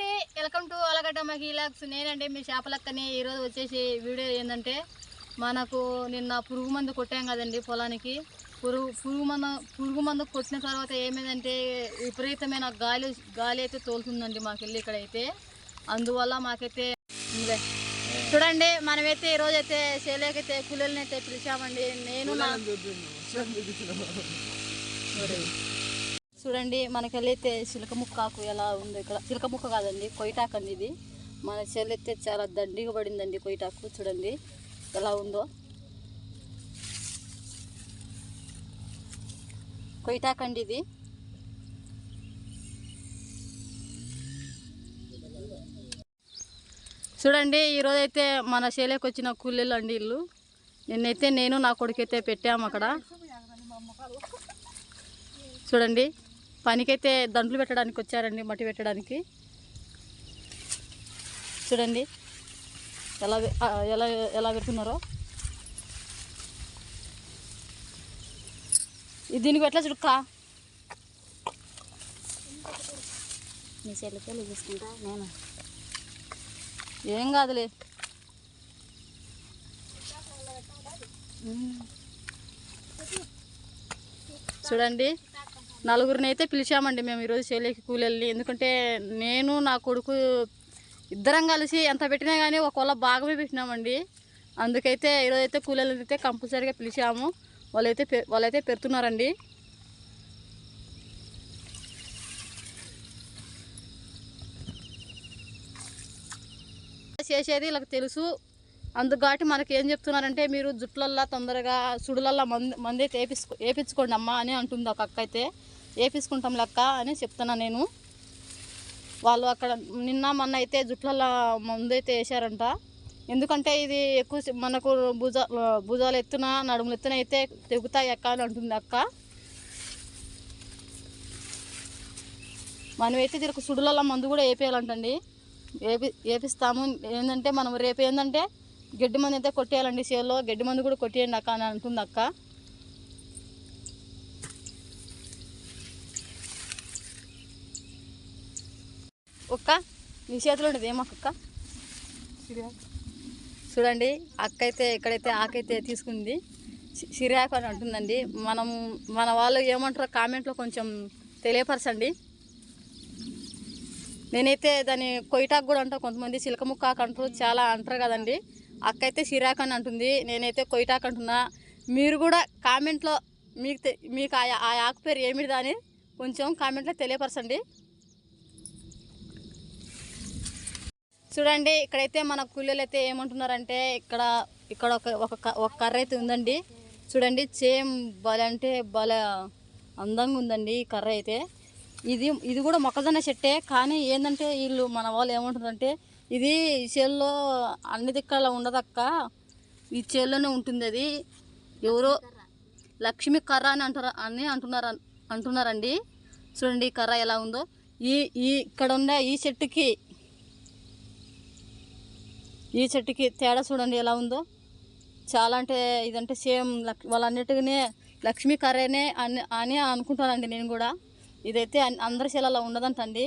అండి welcome to Allagadda మహిళాక్స్ నేనండి మీ చేపలక్కని ఈరోజు వచ్చేసి వీడియో ఏంటంటే మనకు నిన్న పురుగు మందు కొట్టాం కదండి పొలానికి. పురుగు పురుగు మందు పురుగు మందు కొట్టిన తర్వాత ఏమైందంటే విపరీతమైన గాలి గాలి అయితే తోలుతుందండి మాకు వెళ్ళి ఇక్కడైతే. అందువల్ల మాకైతే. చూడండి మనమైతే ఈరోజు అయితే చేలేకైతే కూలీలని అయితే పిలిచామండి. నేను చూడండి మనకెళ్ళైతే చిలక ముక్కాకు ఎలా ఉంది ఇక్కడ. చిలక ముక్క కాదండి కొయిటాకు అండి ఇది. మన చెల్లైతే చాలా దండిగా పడిందండి కొయిటాకు చూడండి. ఎలా ఉందో. కొయిటాకు అండి ఇది. చూడండి ఈరోజైతే మన శైలికి వచ్చిన కూలీలు అండి ఇల్లు. నిన్నైతే నేను నా కొడుకైతే పెట్టాము అక్కడ. చూడండి పనికైతే దండ్లు పెట్టడానికి వచ్చారండి మట్టి పెట్టడానికి. చూడండి ఎలా ఎలా ఎలా పెడుతున్నారో. ఇది దీనికి ఎట్లా చుడుక్క? నీ చెల్లికెళ్ళి తీసుకుంటా నేను? ఏం కాదులే. చూడండి నలుగురిని అయితే పిలిచామండి మేము ఈరోజు చేలేకి కూలెళ్ళి. ఎందుకంటే నేను నా కొడుకు ఇద్దరం కలిసి ఎంత పెట్టినా కానీ ఒక బాగమే పెట్టినామండి. అందుకైతే ఈరోజు అయితే కూలీలు అయితే కంపల్సరీగా పిలిచాము. వాళ్ళైతే పె- వాళ్ళైతే పెడుతున్నారండి. చేసేది వీళ్ళకి తెలుసు. అందుకాటి మనకి ఏం చెప్తున్నారంటే మీరు జుట్లల్లా తొందరగా సుడులల్లా మంది మంది అయితే వేపించుకో వేపించుకోండి అమ్మా అని అంటుంది ఒక అక్క అయితే వేపించుకుంటాం లెక్క అని చెప్తున్నా నేను. వాళ్ళు అక్కడ నిన్న మొన్న అయితే జుట్లల్లా మందు అయితే వేసారంట ఎందుకంటే ఇది ఎక్కువ మనకు భుజ భుజాలు ఎత్తున నడుములు ఎత్తున అయితే తెగుతాయి అక్క అని అంటుంది అక్క. మనమైతే దీనికి సుడులల్లో మందు కూడా వేపేయాలంటండి వేపి వేపిస్తాము ఏంటంటే మనం రేపు ఏంటంటే గడ్డి మందు అయితే కొట్టేయాలండి చేలో. గడ్డి మందు కూడా కొట్టేయండి అక్క అని అంటుంది అక్క. ఒక్క నీ చేతిలో ఉండేది ఏమక్క చూడండి అక్క అయితే ఇక్కడైతే ఆకైతే తీసుకుంది. సిరియాకు అని అంటుందండి. మనం మన వాళ్ళు ఏమంటారో కామెంట్లో కొంచెం తెలియపరచండి. నేనైతే దాన్ని కొయిటాకు కూడా అంటా. కొంతమంది చిలక ముక్క అంటారు. చాలా అంటారు కదండి. అక్క అయితే సిరాక్ అని అంటుంది. నేనైతే కొయిటాక్ అంటున్నా. మీరు కూడా కామెంట్లో మీకు మీకు ఆ ఆ ఆకు పేరు ఏమిటిదా అని కొంచెం కామెంట్లో తెలియపరచండి. చూడండి ఇక్కడైతే మన కూలీలు అయితే ఏమంటున్నారంటే ఇక్కడ ఇక్కడ ఒక ఒక ఒక కర్ర అయితే ఉందండి. చూడండి చేమ్ బల అంటే బల అందంగా ఉందండి ఈ కర్ర అయితే ఇది ఇది కూడా మొక్కజొన్న చెట్టే. కానీ ఏంటంటే వీళ్ళు మన వాళ్ళు ఏమంటున్నారంటే ఇది ఈ చేల్లో అన్ని దిక్కల ఉండదక్క. ఈ చేల్లోనే ఉంటుంది అది. ఎవరో లక్ష్మి కర్ర అని అంటారు అని అంటున్నారు అంటున్నారండి. చూడండి ఈ కర్ర ఎలా ఉందో. ఈ ఈ ఇక్కడ ఉన్న ఈ చెట్టుకి ఈ చెట్టుకి తేడా చూడండి ఎలా ఉందో. చాలా అంటే ఇదంటే సేమ్ లక్ వాళ్ళన్నిటికీ లక్ష్మీ కర్రేనే అని అని అనుకుంటానండి నేను కూడా. ఇదైతే అందరి శీలలో ఉండదంటండి.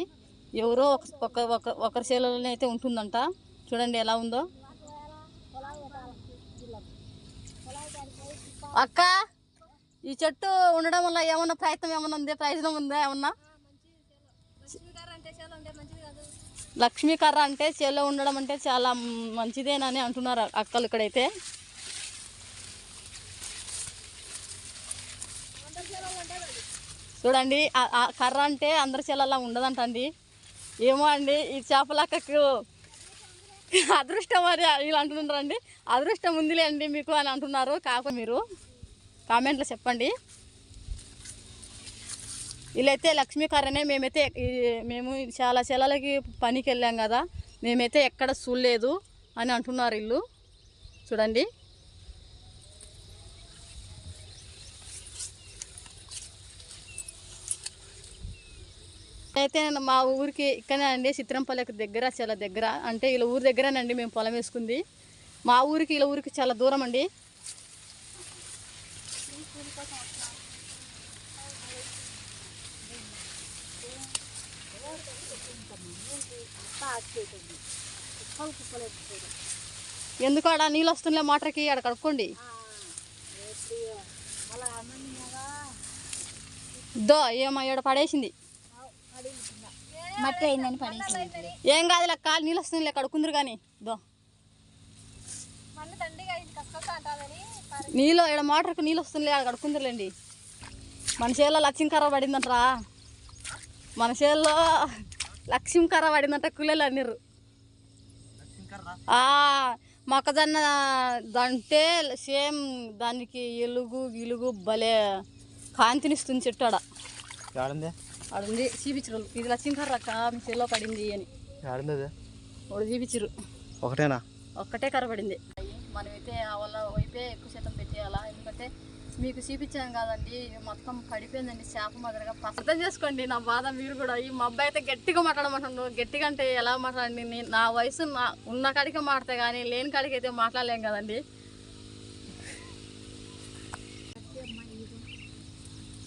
ఎవరో ఒక ఒక ఒక- ఒకరి శీలలోనే అయితే ఉంటుందంట. చూడండి ఎలా ఉందో. అక్క ఈ చెట్టు ఉండడం వల్ల ఏమన్నా ప్రయత్నం ఏమన్నా ఉందా? ప్రయోజనం ఉందా ఏమన్నా? లక్ష్మీకర్ర అంటే చేలో ఉండడం అంటే చాలా మంచిదేనని అంటున్నారు అక్కలు ఇక్కడైతే. చూడండి కర్ర అంటే అందరి చేలలా ఉండదంటండి. ఏమో అండి ఈ చేపలక్కకు అదృష్టం అని వీళ్ళు అంటున్నారండి అదృష్టం ఉందిలే అండి మీకు అని అంటున్నారు. కాకపోతే మీరు కామెంట్లో చెప్పండి. వీళ్ళైతే లక్ష్మీ మేమైతే మేము చాలా చెలలకి పనికి వెళ్ళాం కదా మేమైతే ఎక్కడ చూడలేదు అని అంటున్నారు ఇల్లు చూడండి. అయితే మా ఊరికి ఇక్కడనే అండి చిత్రంపల్లికి దగ్గర చాలా దగ్గర. అంటే వీళ్ళ ఊరి దగ్గరేనండి మేము పొలం వేసుకుంది. మా ఊరికి వీళ్ళ ఊరికి చాలా దూరం అండి. ఎందుకు ఆడ నీళ్ళు వస్తుండే మోటార్కి? ఆడ కడుక్కోండి. దో ఏమో ఈడ పడేసింది. మట్టి అయిందని పడేసింది. ఏం కాదు లెక్క నీళ్ళు వస్తుంది లెక్క కడుక్కుందరు కానీ దో నీళ్ళు ఈడ మోటార్కి నీళ్ళు వస్తుంది ఆడ కడుక్కుందరులేండి మన చేలో లక్ష్యం కర్ర పడిందంటరా. మన చేలో లక్ష్యం కర్ర పడిందంట కూలీలు అన్నారు. ఆ, మొక్కజొన్న అంటే సేమ్ దానికి ఎలుగు గిలుగు భలే కాంతినిస్తుంది చెట్టు ఆడ. ఏడుంది ఆడుంది చూపించరు ఇది లక్ష్యం కర్ర అక్క మీ చేలో పడింది అని. అది వాడు చూపించరు ఒకటేనా? ఒక్కటే కర్ర పడింది. మనమైతే ఆ వాళ్ళ వైపే ఎక్కువ శాతం పెట్టేయాలా? ఎందుకంటే మీకు చూపించాను కాదండి మొత్తం పడిపోయిందండి చేప మాదిరిగా అర్థం చేసుకోండి నా బాధ మీరు కూడా. ఈ మా అబ్బాయి అయితే గట్టిగా మాట్లాడమంటుండు గట్టిగా అంటే ఎలా మాట్లాడండి? నేను నా వయసు నా ఉన్న కాడికే మాడతా కానీ లేని కాడికి అయితే మాట్లాడలేం కదండి.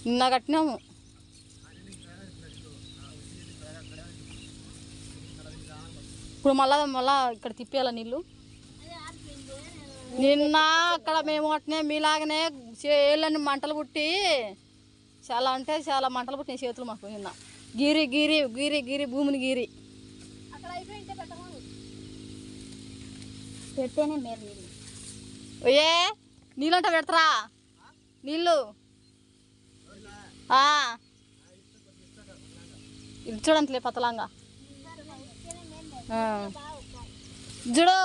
నిన్న కట్టినాము. ఇప్పుడు మళ్ళా మళ్ళా ఇక్కడ తిప్పేయాల నీళ్ళు? నిన్న అక్కడ మేము అట్నే మీలాగనే చేళ్ళని మంటలు పుట్టి చాలా అంటే చాలా మంటలు పుట్టిన చేతులు మాకు నిన్న. గిరి గిరి గిరి గిరి భూమిని గిరి. మేలు నీళ్ళు. ఏ? నీళ్ళంట పెడతారా? నీళ్ళు? ఆ. ఇది చూడంతలే పతలాంగా. చూడు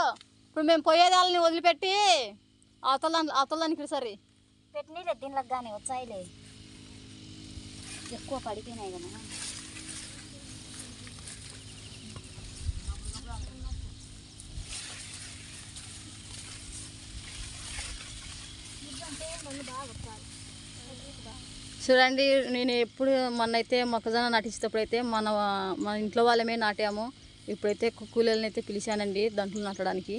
ఇప్పుడు మేము పోయేది వాళ్ళని వదిలిపెట్టి అవతల అవతల దానికి సరే. పెట్టినీలే దీనిలోకి కానీ వచ్చాయిలే. ఎక్కువ పడిపోయినాయి కదా. చూడండి నేను ఎప్పుడు మొన్నైతే మొక్కజొన్న నాటించేటప్పుడు అయితే మన మన ఇంట్లో వాళ్ళమే నాటాము. ఇప్పుడైతే కూలీలను అయితే పిలిచానండి దంట్లు నాటడానికి.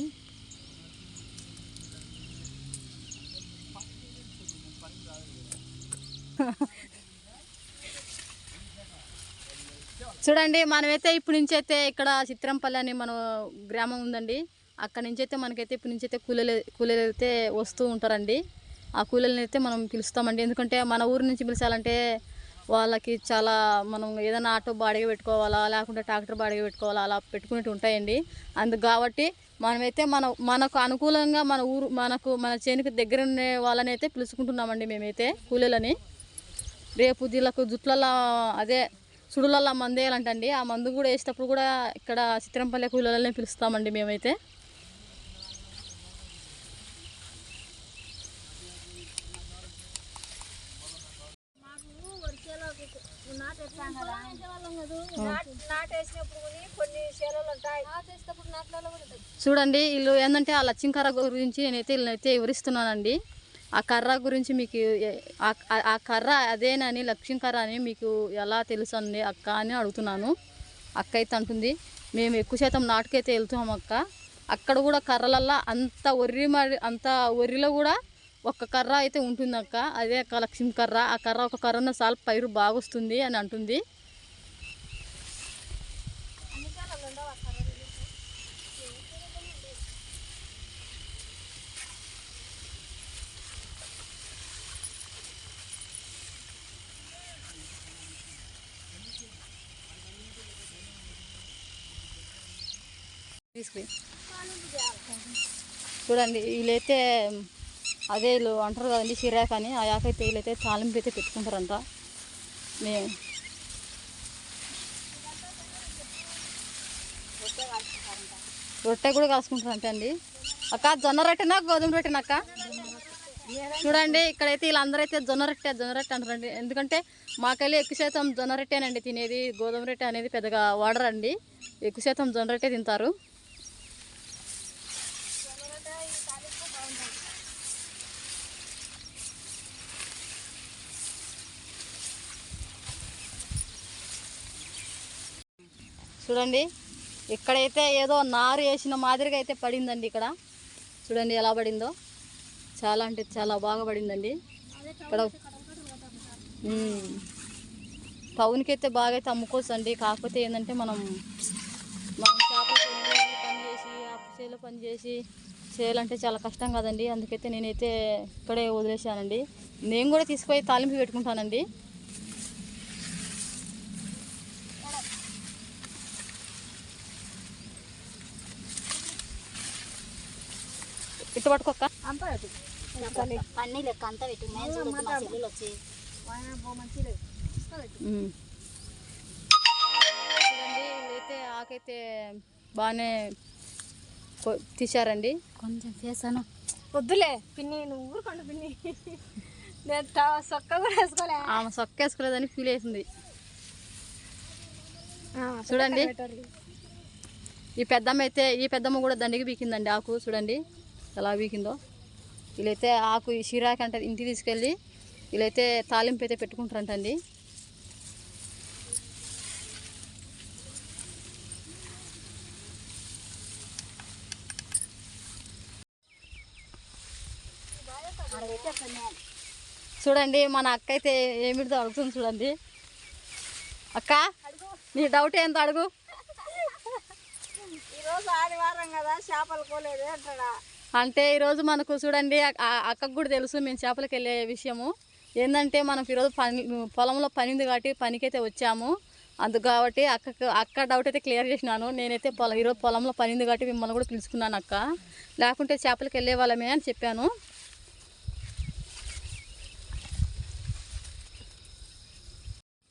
చూడండి మనమైతే ఇప్పటి నుంచి అయితే ఇక్కడ చిత్రంపల్లి అని మన గ్రామం ఉందండి. అక్కడ నుంచి అయితే మనకైతే ఇప్పటి నుంచి అయితే కూలీలు కూలీలు అయితే వస్తూ ఉంటారండి. ఆ కూలీలను అయితే మనం పిలుస్తామండి. ఎందుకంటే మన ఊరు నుంచి పిలిచాలంటే వాళ్ళకి చాలా మనం ఏదైనా ఆటో బాడిగ పెట్టుకోవాలా లేకుంటే ట్రాక్టర్ బాడిగ పెట్టుకోవాలా అలా పెట్టుకునేవి ఉంటాయండి. అందుకు కాబట్టి మనమైతే మన మనకు అనుకూలంగా మన ఊరు మనకు మన చేనుకు దగ్గర ఉండే వాళ్ళని అయితే పిలుచుకుంటున్నామండి మేమైతే కూలీలని. రేపు దీళ్ళకు జుట్లలో అదే సుడులల్లో మందు వేయాలంటండి ఆ మందు కూడా వేసేటప్పుడు కూడా ఇక్కడ చిత్రంపల్లి కూలీలనే పిలుస్తామండి మేమైతే. చూడండి వీళ్ళు ఏంటంటే ఆ లక్ష్యం కర్ర గురించి నేనైతే వీళ్ళనైతే వివరిస్తున్నానండి. ఆ కర్ర గురించి మీకు ఆ- కర్ర అదేనని లక్ష్యం కర్ర అని మీకు ఎలా తెలుసు అండి అక్క అని అడుగుతున్నాను. అక్క అయితే అంటుంది మేము ఎక్కువ శాతం నాటుకైతే వెళ్తున్నాం అక్క. అక్కడ కూడా కర్రలల్లా అంత ఒర్రి మరి అంత ఒర్రిలో కూడా ఒక్క కర్ర అయితే ఉంటుంది అక్క అదే అక్క లక్ష్యం కర్ర ఆ కర్ర ఒక కర్రన సాల్ పైరు బాగా వస్తుంది అని అంటుంది. తీసుకుని. చూడండి వీళ్ళైతే అదే వీళ్ళు అంటారు కదండి సిరాక్ అని. ఆ యాకైతే వీళ్ళైతే తాలింపు అయితే పెట్టుకుంటారంట. మేము. రొట్టె కూడా కాసుకుంటారంట అండి. అక్క జొన్న రొట్టెనా గోధుమ రొట్టెనా అక్క? చూడండి ఇక్కడైతే వీళ్ళందరూ అయితే జొన్న రొట్టె జొన్న రొట్టె అంటారండి. ఎందుకంటే మాకెళ్ళి ఎక్కువ శాతం జొన్న రొట్టెనండి తినేది. గోధుమ రొట్టె అనేది పెద్దగా వాడరండి. ఎక్కువ శాతం జొన్న రొట్టె తింటారు. చూడండి. ఇక్కడైతే ఏదో నారు వేసిన మాదిరిగా అయితే పడిందండి ఇక్కడ. చూడండి ఎలా పడిందో. చాలా అంటే చాలా బాగా పడిందండి. ఇక్కడ ఉమ్. టౌన్కి అయితే బాగా అయితే అమ్ముకోవచ్చు అండి కాకపోతే ఏంటంటే మనం మనం చేపలకు పని చేసి ఆ చేలో పనిచేసి చేయాలంటే చాలా కష్టం కదండి. అందుకైతే నేనైతే ఇక్కడే వదిలేసానండి నేను కూడా తీసుకుపోయి తాలింపు పెట్టుకుంటానండి. ఇటు పట్టుకోక్క. అంతా పెట్టు పన్నీ లెక్క అంతా పెట్టు. నేను చూడొద్దు మా చెల్లెలు వచ్చి. మంచిది ఉమ్. చూడండి ఇదైతే ఆకైతే బాగానే తీశారండి. కొంచెం చేశాను వద్దులే పిన్ని నువ్వు ఊరుకోండి పిన్ని. నేను సొక్క కూడా వేసుకోలే. ఆమె సొక్కేసుకోలేదని ఫీల్ అవుతుంది ఆ, చూడండి. ఈ పెద్దమ్మ అయితే ఈ పెద్దమ్మ కూడా దండికి బీకిందండి ఆకు చూడండి. ఎలా వీకిందో. వీళ్ళైతే ఆకు ఈ షిరాకి అంటే ఇంటికి తీసుకెళ్ళి వీళ్ళైతే తాలింపు అయితే పెట్టుకుంటారంటండి. చూడండి మన అక్క అయితే ఏమిటితో అడుగుతుంది చూడండి. అక్క నీ డౌట్ ఏందో అడుగు. ఈరోజు ఆదివారం కదా చేపలు కోలేదు అంటాడా? అంటే ఈరోజు మనకు చూడండి అక్కకు కూడా తెలుసు మేము చేపలకు వెళ్ళే విషయము. ఏంటంటే మనం ఈరోజు పని పొలంలో పని ఉంది కాబట్టి పనికైతే వచ్చాము. అందుకు కాబట్టి అక్కకు అక్క డౌట్ అయితే క్లియర్ చేసినాను. నేనైతే పొలం ఈరోజు పొలంలో పని ఉంది కాబట్టి మిమ్మల్ని కూడా పిలుచుకున్నాను అక్క. లేకుంటే చేపలకు వెళ్ళే వాళ్ళమే అని చెప్పాను.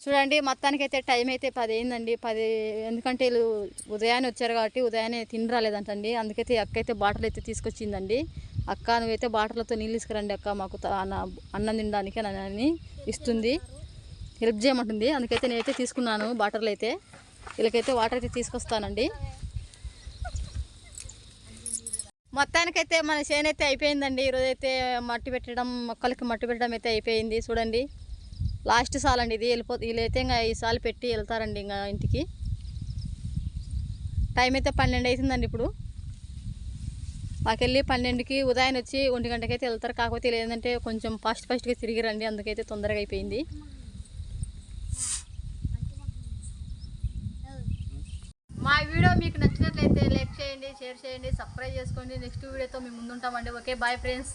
చూడండి మొత్తానికి అయితే టైం అయితే పది అయిందండి పది ఎందుకంటే వీళ్ళు ఉదయాన్నే వచ్చారు కాబట్టి ఉదయాన్నే తిని రాలేదంటండి. అందుకైతే అక్క అయితే బాటలు అయితే తీసుకొచ్చిందండి. అక్క నువ్వైతే బాటలతో నీళ్ళు తీసుకురండి అక్క. మాకు అన్న- అన్నం తినడానికి అని అని ఇస్తుంది. హెల్ప్ చేయమంటుంది. అందుకైతే నేనైతే తీసుకున్నాను బాటర్లు అయితే. వీళ్ళకైతే వాటర్ అయితే తీసుకొస్తానండి. మొత్తానికైతే మన చేనైతే అయిపోయిందండి. ఈరోజైతే మట్టి పెట్టడం మొక్కలకి మట్టి పెట్టడం అయితే అయిపోయింది. చూడండి. లాస్ట్ సాల్ అండి ఇది వెళ్ళిపో వీళ్ళైతే ఇంకా ఈ సాల్ పెట్టి వెళ్తారండి ఇంకా ఇంటికి. టైం అయితే పన్నెండు అవుతుందండి ఇప్పుడు. మాకెళ్ళి పన్నెండుకి ఉదయం వచ్చి ఒంటి గంటకి అయితే వెళ్తారు. కాకపోతే లేదంటే ఏంటంటే కొంచెం ఫాస్ట్ ఫాస్ట్గా తిరిగి రండి అందుకైతే తొందరగా అయిపోయింది. మా వీడియో మీకు నచ్చినట్లయితే లైక్ చేయండి షేర్ చేయండి సబ్స్క్రైబ్ చేసుకోండి. నెక్స్ట్ వీడియోతో మేము ముందుంటామండి. Okay bye friends.